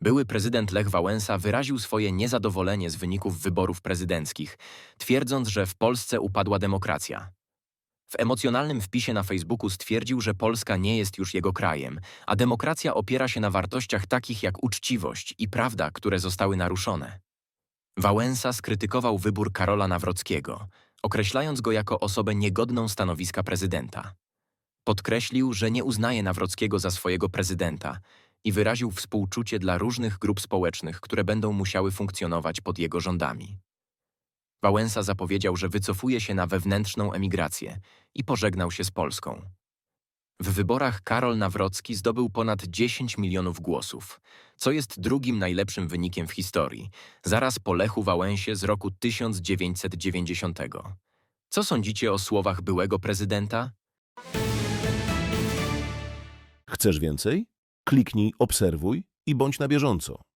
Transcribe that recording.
Były prezydent Lech Wałęsa wyraził swoje niezadowolenie z wyników wyborów prezydenckich, twierdząc, że w Polsce upadła demokracja. W emocjonalnym wpisie na Facebooku stwierdził, że Polska nie jest już jego krajem, a demokracja opiera się na wartościach takich jak uczciwość i prawda, które zostały naruszone. Wałęsa skrytykował wybór Karola Nawrockiego, określając go jako osobę niegodną stanowiska prezydenta. Podkreślił, że nie uznaje Nawrockiego za swojego prezydenta i wyraził współczucie dla różnych grup społecznych, które będą musiały funkcjonować pod jego rządami. Wałęsa zapowiedział, że wycofuje się na wewnętrzną emigrację i pożegnał się z Polską. W wyborach Karol Nawrocki zdobył ponad 10 milionów głosów, co jest drugim najlepszym wynikiem w historii, zaraz po Lechu Wałęsie z roku 1990. Co sądzicie o słowach byłego prezydenta? Chcesz więcej? Kliknij obserwuj i bądź na bieżąco.